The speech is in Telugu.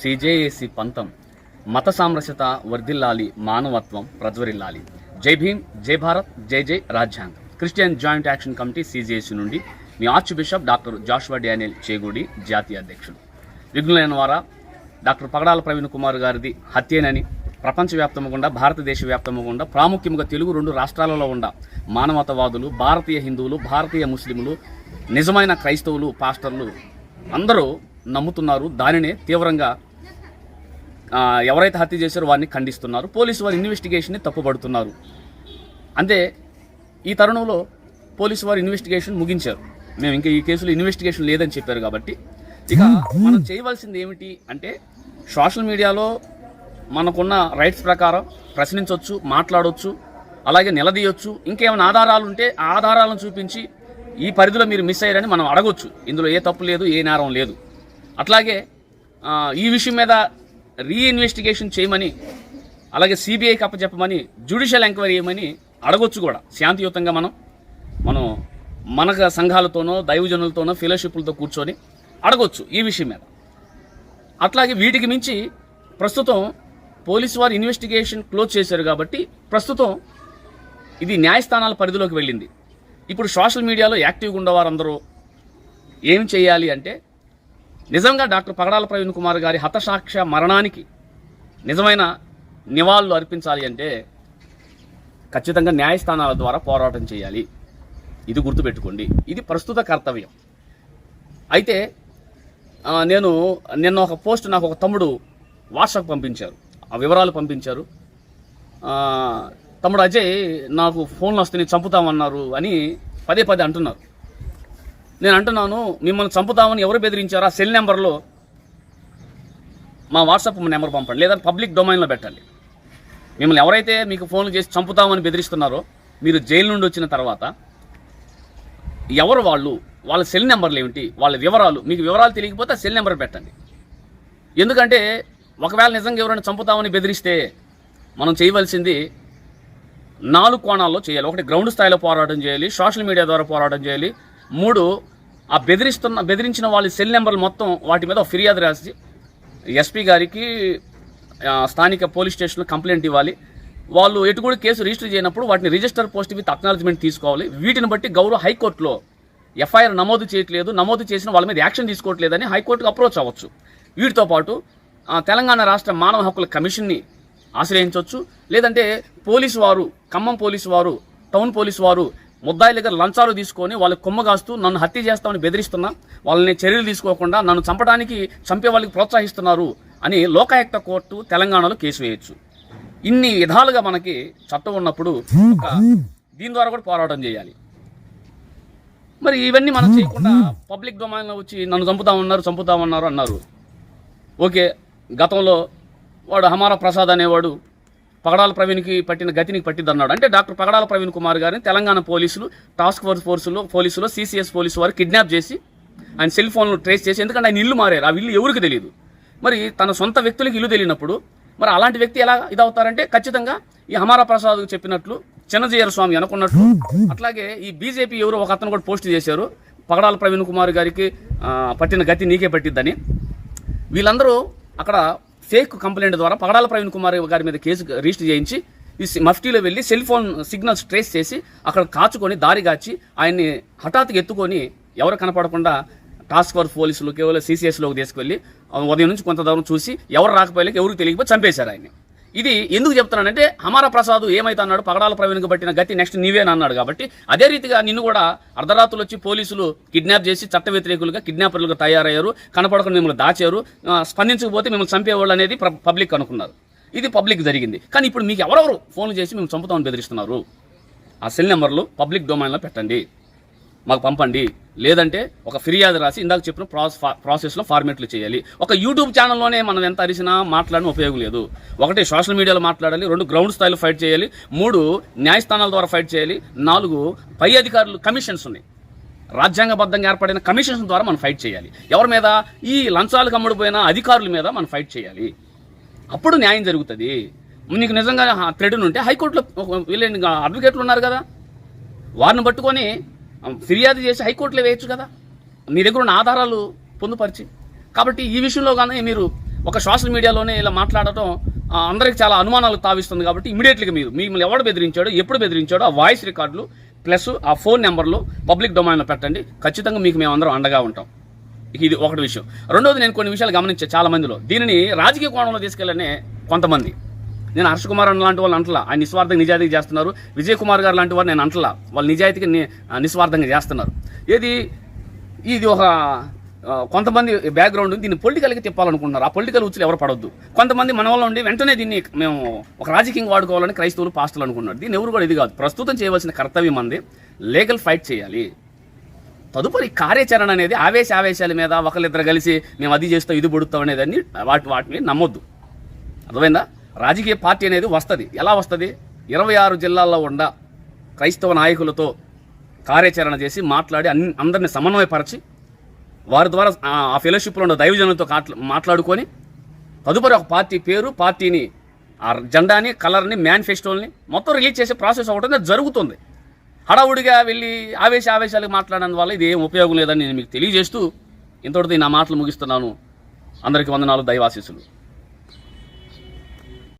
సిజేఏసి పంతం. మత సామరస్యత వర్ధిల్లాలి మానవత్వం ప్రజ్వరిల్లాలి. జై భీమ్ జై భారత్ జై జై రాజ్యాంగం. Christian joint action committee CJAC నుండి మీ archbishop doctor Joshua Daniel Chegudi జాతీయ అధ్యక్షుడు. విఘ్నులైన వారా డాక్టర్ పగడాల ప్రవీణ్ కుమార్ గారిది హత్యేనని ప్రపంచవ్యాప్తముగుండా భారతదేశ వ్యాప్తముగుండా ప్రాముఖ్యంగా తెలుగు రెండు రాష్ట్రాలలో ఉండ మానవతవాదులు భారతీయ హిందువులు భారతీయ ముస్లింలు నిజమైన క్రైస్తవులు పాస్టర్లు అందరూ నమ్ముతున్నారు. దానినే తీవ్రంగా ఎవరైతే హత్య చేశారో వారిని ఖండిస్తున్నారు. పోలీసు వారి ఇన్వెస్టిగేషన్ని తప్పుపడుతున్నారు అంతే ఈ తరుణంలో పోలీసు వారు ఇన్వెస్టిగేషన్ ముగించారు. మేము ఇంకా ఈ కేసులో ఇన్వెస్టిగేషన్ లేదని చెప్పారు కాబట్టి. ఇక మనం చేయవలసింది ఏమిటి అంటే సోషల్ మీడియాలో మనకున్న రైట్స్ ప్రకారం ప్రశ్నించవచ్చు మాట్లాడవచ్చు అలాగే నిలదీయొచ్చు. ఇంకేమైనా ఆధారాలు ఉంటే ఆ ఆధారాలను చూపించి ఈ పరిధిలో మీరు మిస్ అయ్యారని మనం అడగొచ్చు. ఇందులో ఏ తప్పు లేదు ఏ నేరం లేదు. అట్లాగే ఈ విషయం మీద రీఇన్వెస్టిగేషన్ చేయమని అలాగే సిబిఐకి అప్పచెప్పమని జ్యుడిషియల్ ఎంక్వైరీ చేయమని అడగొచ్చు కూడా. శాంతియుతంగా మనం మనం మన సంఘాలతోనో దైవజనులతోనో ఫెలోషిప్లతో కూర్చొని అడగొచ్చు ఈ విషయం మీద. అట్లాగే వీటికి మించి ప్రస్తుతం పోలీసు వారు ఇన్వెస్టిగేషన్ క్లోజ్ చేశారు కాబట్టి ప్రస్తుతం ఇది న్యాయస్థానాల పరిధిలోకి వెళ్ళింది. ఇప్పుడు సోషల్ మీడియాలో యాక్టివ్గా ఉన్నవారందరూ ఏం చేయాలి అంటే నిజంగా డాక్టర్ పగడాల ప్రవీణ్ కుమార్ గారి హతసాక్ష మరణానికి నిజమైన నివాళులు అర్పించాలి అంటే ఖచ్చితంగా న్యాయస్థానాల ద్వారా పోరాటం చేయాలి. ఇది గుర్తుపెట్టుకోండి. ఇది ప్రస్తుత కర్తవ్యం. అయితే నేను నిన్న ఒక పోస్ట్ నాకు ఒక తమ్ముడు వాట్సాప్ పంపించారు. ఆ వివరాలు పంపించారు. తమ్ముడు అజయ్ నాకు ఫోన్లు వస్తే నేను చంపుతామన్నారు అని పదే పదే అంటున్నారు. నేను అంటున్నాను మిమ్మల్ని చంపుతామని ఎవరు బెదిరించారో? ఆ సెల్ నెంబర్లో మా వాట్సాప్ నెంబర్ పంపండి లేదా పబ్లిక్ డొమైన్లో పెట్టండి. మిమ్మల్ని ఎవరైతే మీకు ఫోన్లు చేసి చంపుతామని బెదిరిస్తున్నారో మీరు జైలు నుండి వచ్చిన తర్వాత ఎవరు వాళ్ళు వాళ్ళ సెల్ నెంబర్లు ఏమిటి వాళ్ళ వివరాలు మీకు వివరాలు తెలియకపోతే ఆ సెల్ నెంబర్ పెట్టండి. ఎందుకంటే ఒకవేళ నిజంగా ఎవరైనా చంపుతామని బెదిరిస్తే మనం చేయవలసింది నాలుగు కోణాల్లో చేయాలి. ఒకటి గ్రౌండ్ స్థాయిలో పోరాటం చేయాలి సోషల్ మీడియా ద్వారా పోరాటం చేయాలి మూడు ఆ బెదిరిస్తున్న బెదిరించిన వాళ్ళ సెల్ నెంబర్లు మొత్తం వాటి మీద ఫిర్యాదు రాసి ఎస్పీ గారికి స్థానిక పోలీస్ స్టేషన్లో కంప్లైంట్ ఇవ్వాలి. వాళ్ళు ఎటు కూడా కేసు రిజిస్టర్ చేయనప్పుడు వాటిని రిజిస్టర్ పోస్ట్ విత్ అక్నాలజ్మెంట్ తీసుకోవాలి. వీటిని బట్టి గౌరవ హైకోర్టులో ఎఫ్ఐఆర్ నమోదు చేయట్లేదు. నమోదు చేసిన వాళ్ళ మీద యాక్షన్ తీసుకోవట్లేదని హైకోర్టుకు అప్రోచ్ అవ్వచ్చు. వీటితో పాటు తెలంగాణ రాష్ట్ర మానవ హక్కుల కమిషన్ని ఆశ్రయించవచ్చు లేదంటే పోలీసు వారు ఖమ్మం పోలీసు వారు టౌన్ పోలీసు వారు ముద్దాయిల దగ్గర లంచాలు తీసుకొని వాళ్ళు కొమ్మగాస్తూ నన్ను హత్య చేస్తామని బెదిరిస్తున్నా వాళ్ళని చర్యలు తీసుకోకుండా నన్ను చంపడానికి చంపే వాళ్ళకి ప్రోత్సహిస్తున్నారు అని లోకాయుక్త కోర్టు తెలంగాణలో కేసు వేయొచ్చు. ఇన్ని విధాలుగా మనకి చట్టం ఉన్నప్పుడు దీని ద్వారా కూడా పోరాటం చేయాలి. మరి ఇవన్నీ మనం చేయకుండా పబ్లిక్ డొమైన్లో వచ్చి నన్ను చంపుతామన్నారు చంపుతామన్నారు అన్నారు. ఓకే గతంలో వాడు హమారా ప్రసాద్ అనేవాడు పగడాల ప్రవీణ్కి పట్టిన గతినికి పట్టిద్దన్నాడు. అంటే డాక్టర్ పగడాల ప్రవీణ్ కుమార్ గారిని తెలంగాణ పోలీసులు టాస్క్ ఫోర్స్ ఫోర్సులో పోలీసులో సీసీఎస్ పోలీసు వారు కిడ్నాప్ చేసి ఆయన సెల్ ఫోన్లు ట్రేస్ చేసి ఎందుకంటే ఆయన ఇల్లు మారారు. ఆ ఇల్లు ఎవరికి తెలియదు. మరి తన సొంత వ్యక్తులకు ఇల్లు తెలియనప్పుడు మరి అలాంటి వ్యక్తి ఎలా ఇదవుతారంటే ఖచ్చితంగా ఈ హమారా ప్రసాద్ చెప్పినట్లు చిన్నజీయర స్వామి అనుకున్నట్లు అట్లాగే ఈ బీజేపీ ఎవరో ఒక అతను కూడా పోస్ట్ చేశారు. పగడాల ప్రవీణ్ కుమార్ గారికి పట్టిన గతి నీకే పట్టిద్దని. వీళ్ళందరూ అక్కడ ఫేక్ కంప్లైంట్ ద్వారా పగడాల ప్రవీణ్ కుమార్ గారి మీద కేసు రిజిస్టర్ చేయించి ఈ మఫ్టీలో వెళ్ళి సెల్ ఫోన్ సిగ్నల్స్ ట్రేస్ చేసి అక్కడ కాచుకొని దారి కాచి ఆయన్ని హఠాత్తుగా ఎత్తుకొని ఎవరు కనపడకుండా టాస్క్ ఫోర్స్ పోలీసులు కేవలం సీసీఎస్లోకి తీసుకెళ్ళి ఉదయం నుంచి కొంత దూరం చూసి ఎవరు రాకపోయలేక ఎవరికి తెలియకపోయి చంపేశారు ఆయన్ని. ఇది ఎందుకు చెప్తున్నానంటే హమారా ప్రసాద్ ఏమైతే అన్నాడు పగడాల ప్రవీణ్కి పట్టిన గతి నెక్స్ట్ నీవేనా అన్నాడు కాబట్టి అదే రీతిగా నిన్ను కూడా అర్ధరాత్రులు వచ్చి పోలీసులు కిడ్నాప్ చేసి చట్ట వ్యతిరేకులుగా కిడ్నాపర్లుగా తయారయ్యారు కనపడకుండా మిమ్మల్ని దాచారు స్పందించకపోతే మిమ్మల్ని చంపేవాళ్ళు అనేది పబ్లిక్ అనుకున్నారు. ఇది పబ్లిక్ జరిగింది. కానీ ఇప్పుడు మీకు ఎవరెవరు ఫోన్లు చేసి మేము చంపుతామని బెదిరిస్తున్నారు? ఆ సెల్ నెంబర్లు పబ్లిక్ డొమైన్లో పెట్టండి. మాకు పంపండి. లేదంటే ఒక ఫిర్యాదు రాసి ఇందాక చెప్పిన ప్రాసెస్ ప్రాసెస్లో ఫార్మేట్లు చేయాలి. ఒక యూట్యూబ్ ఛానల్లోనే మనం ఎంత అరిసినా మాట్లాడిన ఉపయోగం లేదు. ఒకటి సోషల్ మీడియాలో మాట్లాడాలి. రెండు గ్రౌండ్ స్థాయిలో ఫైట్ చేయాలి. మూడు న్యాయస్థానాల ద్వారా ఫైట్ చేయాలి. నాలుగు పై అధికారులు కమిషన్స్ ఉన్నాయి. రాజ్యాంగబద్ధంగా ఏర్పడిన కమిషన్స్ ద్వారా మనం ఫైట్ చేయాలి. ఎవరి మీద? ఈ లంచాలకు అమ్ముడుపోయిన అధికారుల మీద మనం ఫైట్ చేయాలి. అప్పుడు న్యాయం జరుగుతుంది. నీకు నిజంగా థ్రెడ్ ఉంటే హైకోర్టులో ఒక- వీళ్ళని అడ్వకేట్లు ఉన్నారు కదా? వారిని పట్టుకొని ఫిర్యాదు చేసి హైకోర్టులో వేయచ్చు కదా? మీ దగ్గర ఉన్న ఆధారాలు పొందుపరిచి. కాబట్టి ఈ విషయంలో కానీ మీరు ఒక సోషల్ మీడియాలోనే ఇలా మాట్లాడటం అందరికి చాలా అనుమానాలు తావిస్తుంది కాబట్టి ఇమీడియట్లీగా మీరు మిమ్మల్ని ఎవడు బెదిరించాడో ఎప్పుడు బెదిరించాడో ఆ వాయిస్ రికార్డులు ప్లస్ ఆ ఫోన్ నెంబర్లు పబ్లిక్ డొమైన్లో పెట్టండి. ఖచ్చితంగా మీకు మేమందరం అండగా ఉంటాం. ఇది ఒకటి విషయం. రెండోది నేను కొన్ని విషయాలు గమనించే చాలా మందిలో. దీనిని రాజకీయ కోణంలో తీసుకెళ్ళనే కొంతమంది. నేను హర్ష కుమార్ అన్న లాంటి వాళ్ళు అంటలా. ఆయన నిస్వార్థంగా నిజాయితీగా చేస్తున్నారు. విజయ్ కుమార్ గారు లాంటి వారు నేను అంటలా. వాళ్ళు నిజాయితీగా నిస్వార్థంగా చేస్తున్నారు. ఏది? ఇది ఒక కొంతమంది బ్యాక్గ్రౌండ్ దీన్ని పొలిటికల్గా తిప్పాలనుకుంటున్నారు. ఆ పొలిటికల్ ఉచ్చులు ఎవరు పడవద్దు కొంతమంది మన వల్ల ఉండి వెంటనే దీన్ని మేము ఒక రాజకీయంగా వాడుకోవాలని క్రైస్తవులు పాస్టర్లు అనుకున్నారు దీన్ని ఎవరు కూడా ఇది కాదు. ప్రస్తుతం చేయవలసిన కర్తవ్యం అంది. లీగల్ ఫైట్ చేయాలి. తదుపరి కార్యాచరణ అనేది ఆవేశ ఆవేశాల మీద ఒకరిద్దరు కలిసి మేము అది చేస్తాం ఇది పొడుస్తాం అనేది వాటి వాటిని నమ్మొద్దు. అర్థమైందా? రాజకీయ పార్టీ అనేది వస్తుంది. ఎలా వస్తుంది? ఇరవై ఆరు జిల్లాల్లో ఉండ క్రైస్తవ నాయకులతో కార్యాచరణ చేసి మాట్లాడి అన్ని అందరిని సమన్వయపరిచి వారి ద్వారా ఆ ఫెలోషిప్లో ఉన్న దైవజనులతో మాట్లాడుకొని తదుపరి ఒక పార్టీ పేరు పార్టీని ఆ జెండాని కలర్ని మేనిఫెస్టోల్ని మొత్తం రిలీజ్ చేసే ప్రాసెస్ ఒకటి జరుగుతుంది. హడావుడిగా వెళ్ళి ఆవేశ ఆవేశాలకు మాట్లాడడం వల్ల ఇది ఏం ఉపయోగం లేదని నేను మీకు తెలియజేస్తూ ఇంతటితో నా మాటలు ముగిస్తున్నాను. అందరికీ వందనాలు దైవాశీసులు